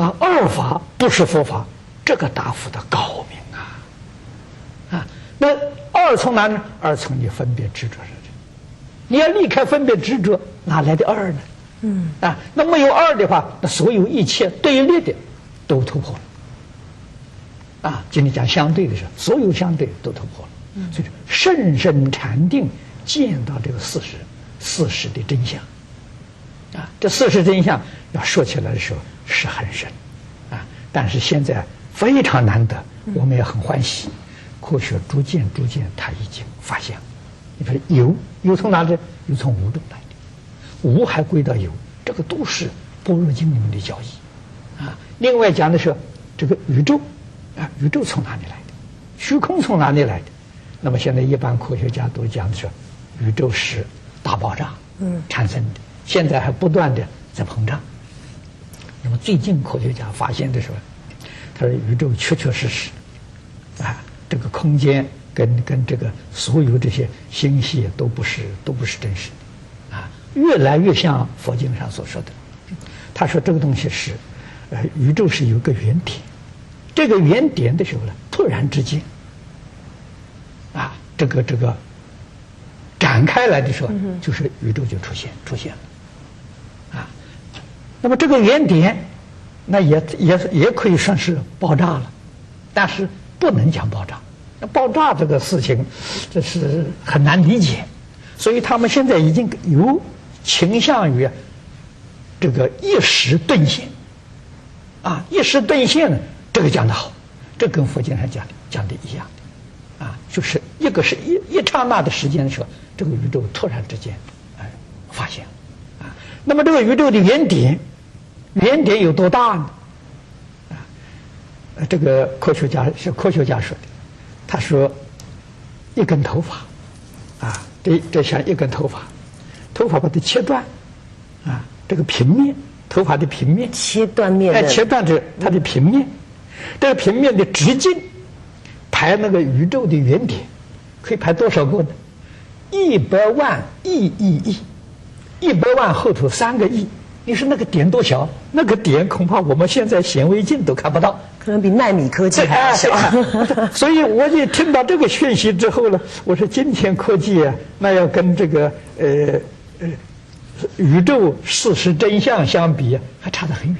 啊，二法不是佛法，这个答复的高明啊！啊，那二从哪呢？二从你分别执着上去，你要离开分别执着，哪来的二呢？嗯啊，那没有二的话，那所有一切对立的都突破了。啊，今天讲相对的时候，所有相对都突破了。嗯，所以甚深禅定见到这个事实，事实的真相。啊，这事实真相要说起来的时候是很深，啊，但是现在非常难得，我们也很欢喜，科学逐渐逐渐它已经发现了。你说有有从哪里？有从无中来的，无还归到有，这个都是般若经里面的教义，啊。另外讲的是这个宇宙，啊，宇宙从哪里来的？虚空从哪里来的？那么现在一般科学家都讲的是，宇宙是大爆炸嗯产生的。现在还不断的在膨胀。那么最近科学家发现的时候，他说宇宙确确实实，啊，这个空间跟跟这个所有这些星系都不是都不是真实的，啊，越来越像佛经上所说的。他说这个东西是，呃，宇宙是有个原点，这个原点的时候呢，突然之间，啊，这个这个展开来的时候，就是宇宙就出现出现了。那么这个原点，那也也也可以算是爆炸了，但是不能讲爆炸。那爆炸这个事情，这是很难理解，所以他们现在已经有倾向于这个一时顿现。啊，一时顿现，这个讲的好，这跟佛经上讲的讲的一样，啊，就是一个是一一刹那的时间的时候，这个宇宙突然之间哎发现，啊，那么这个宇宙的原点。原点有多大呢？啊，这个科学家是科学家说的，他说一根头发，啊，这这像一根头发，头发把它切断，啊，这个平面头发的平面。切断面，哎，切断这它的平面，这个平面的直径排那个宇宙的原点，可以排多少个呢？一百万亿亿亿，一百万后头三个亿。你说那个点多小？那个点恐怕我们现在显微镜都看不到，可能比纳米科技还小。所以我就听到这个讯息之后呢，我说今天科技啊，那要跟这个呃呃宇宙事实真相相比，还差得很远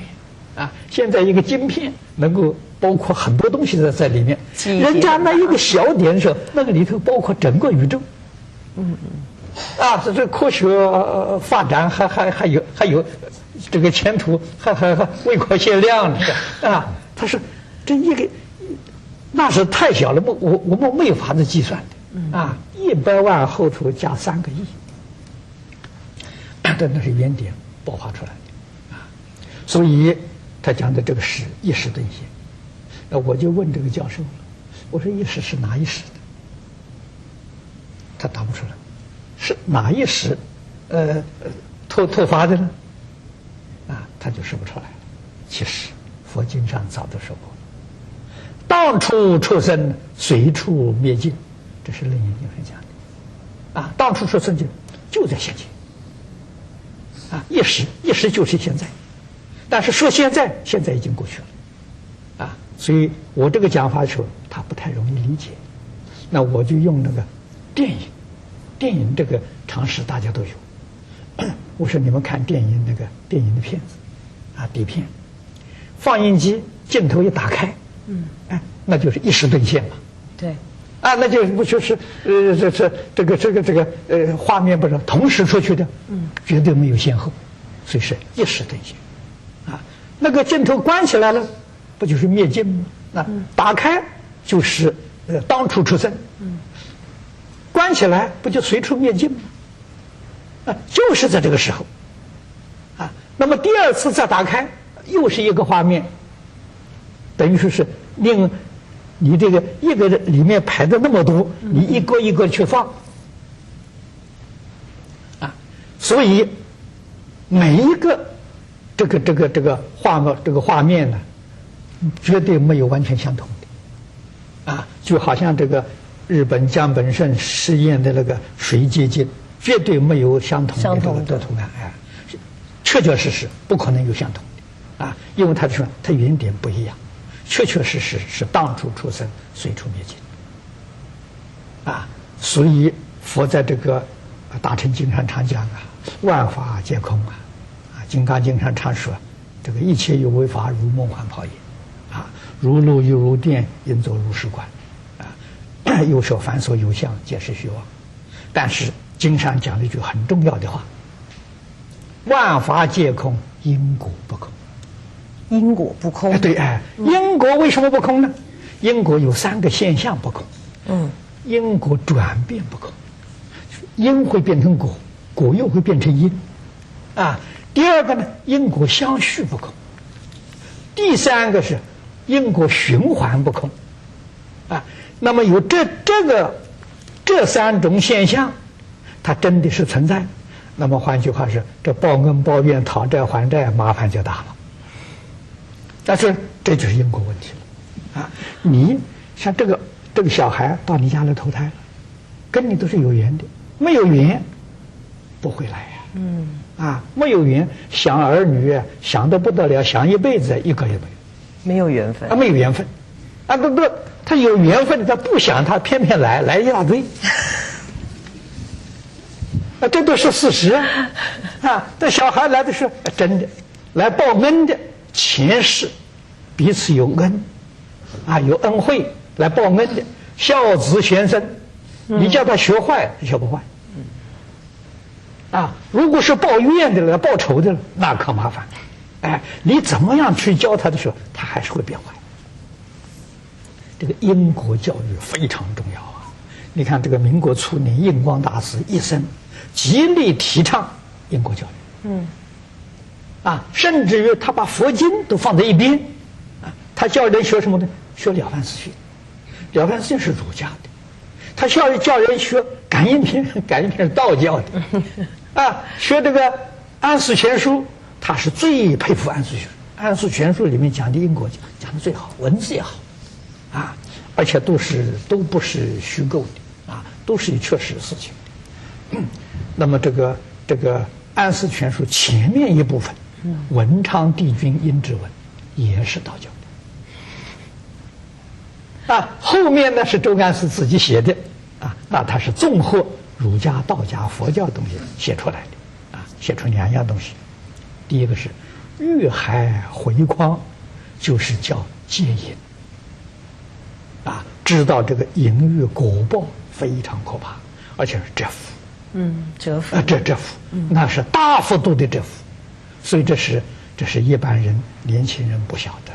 啊。现在一个晶片能够包括很多东西在在里面，人家那一个小点的时候，那个里头包括整个宇宙。嗯嗯。啊，这这科学发展还还还有还有，这个前途还还还未可限量的啊！他说，这一个那是太小了，不，我我们没有法子计算的啊！一百万后头加三个亿，这那是原点爆发出来的啊！所以他讲的这个是一时顿现。那我就问这个教授了，我说一时是哪一时的？他答不出来。是哪一时，呃，突突发的呢？啊，他就说不出来了。其实佛经上早都说过，到处出生，随处灭尽，这是楞严经上讲的。啊，到处出生就就在现前。啊，一时一时就是现在，但是说现在，现在已经过去了。啊，所以我这个讲法的时候，他不太容易理解。那我就用那个电影。电影这个常识大家都有。我说你们看电影那个电影的片子，啊底片，放映机镜头一打开，嗯，哎，那就是一时顿现嘛。对。啊，那就不就是呃这这这个这个这个呃画面不是同时出去的，嗯，绝对没有先后，所以是一时顿现。啊，那个镜头关起来了，不就是灭镜吗？那打开就是呃当初出生。嗯。关起来不就随处灭尽吗？啊，就是在这个时候，啊，那么第二次再打开，又是一个画面，等于说是令你这个一个里面排的那么多，你一个一个去放，啊，所以每一个这个这个这个画面这个画面呢，绝对没有完全相同的，啊，就好像这个。日本江本胜实验的那个水结晶，绝对没有相同的这个图案，哎，确确实实不可能有相同的，啊。因为他说他原点不一样，确确实实是当初出生，随处灭尽。啊，所以佛在这个《大乘经》上常讲啊，万法皆空啊，啊，《金刚经》上常说，这个一切有为法，如梦幻泡影，啊，如露亦如电，应作如是观，啊，又说凡所有相，皆是虚妄。但是经上讲了一句很重要的话：万法皆空，因果不空。因果不空。哎，对，哎，因果为什么不空呢？因果有三个现象不空。嗯。因果转变不空，因会变成果，果又会变成因，啊。第二个呢，因果相续不空。第三个是因果循环不空，啊。那么有这这个这三种现象，它真的是存在。那么换句话是，这报恩报怨、讨债还债，麻烦就大了。但是这就是因果问题了，啊。你像这个。这个小孩到你家来投胎了，跟你都是有缘的，没有缘不会来呀。嗯，啊，没有缘想儿女想的不得了，想一辈子一个也没有，没有缘分，啊，没有缘分，啊，不不，他有缘分，他不想，他偏偏来，来一大堆，啊，这都是事实啊。啊，这小孩来的是真的，来报恩的，前世彼此有恩，啊，有恩惠。来报恩的孝子贤孙，你叫他学坏，他学不坏。啊，如果是报怨的来报仇的，那可麻烦。哎，你怎么样去教他的时候，他还是会变坏。这个因果教育非常重要啊！你看，这个民国初年，印光大师一生极力提倡因果教育。嗯。啊，甚至于他把佛经都放在一边，啊，他教人学什么呢？学了凡四训。了凡四训是儒家的，他教育教人学感应篇，感应篇是道教的，啊，学这个安史全书，他是最佩服安史全。安史全书里面讲的因果讲讲的最好，文字也好，啊，而且都是都不是虚构的，啊，都是确实事情。那么这个这个安史全书前面一部分，文昌帝君阴之文，也是道教的。啊，后面呢是周安世自己写的，啊，那他是综合儒家、道家、佛教东西写出来的，啊，写出两样东西。第一个是遇海回匡，就是叫戒淫，知道这个淫欲果报非常可怕，而且是折服，嗯，折服，啊，折折福，那是大幅度的折服，所以这是这是一般人年轻人不晓得，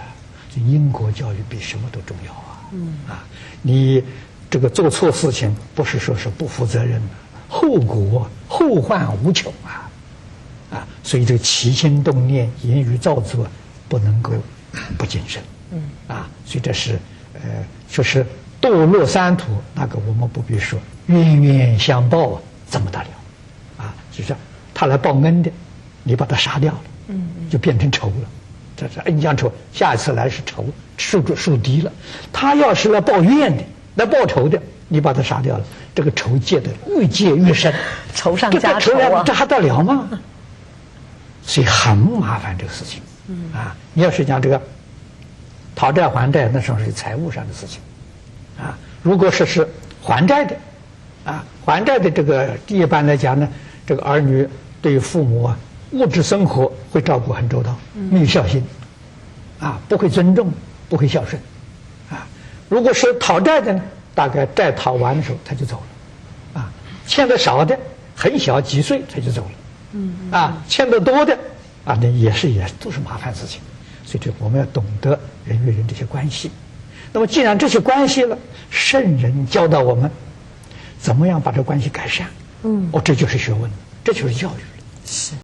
英国教育比什么都重要。嗯啊，你这个做错事情，不是说是不负责任的，后果后患无穷啊！啊，所以这个起心动念、言语造作，不能够不谨慎。嗯啊，所以这是呃，就是堕落三途，那个我们不必说，冤冤相报啊，怎么得了？啊，就是他来报恩的，你把他杀掉了，嗯，就变成仇了。这是恩将仇，下一次来是仇，树树敌了。他要是来报怨的，来报仇的，你把他杀掉了，这个仇结的越结越深，仇上加仇啊！这还得了吗？所以很麻烦这个事情。啊，你要是讲这个讨债还债，那时候是财务上的事情。啊，如果说是还债的，啊，还债的这个一般来讲呢，这个儿女对父母啊。物质生活会照顾很周到，没有孝心，啊，不会尊重，不会孝顺，啊，如果是讨债的呢，大概债讨完的时候他就走了，啊，欠的少的很小几岁他就走了，嗯，啊，欠的多的啊，那也是也都是麻烦事情，所以这我们要懂得人与人这些关系。那么既然这些关系了，圣人教导我们怎么样把这关系改善，嗯，哦，这就是学问，这就是教育。了，是。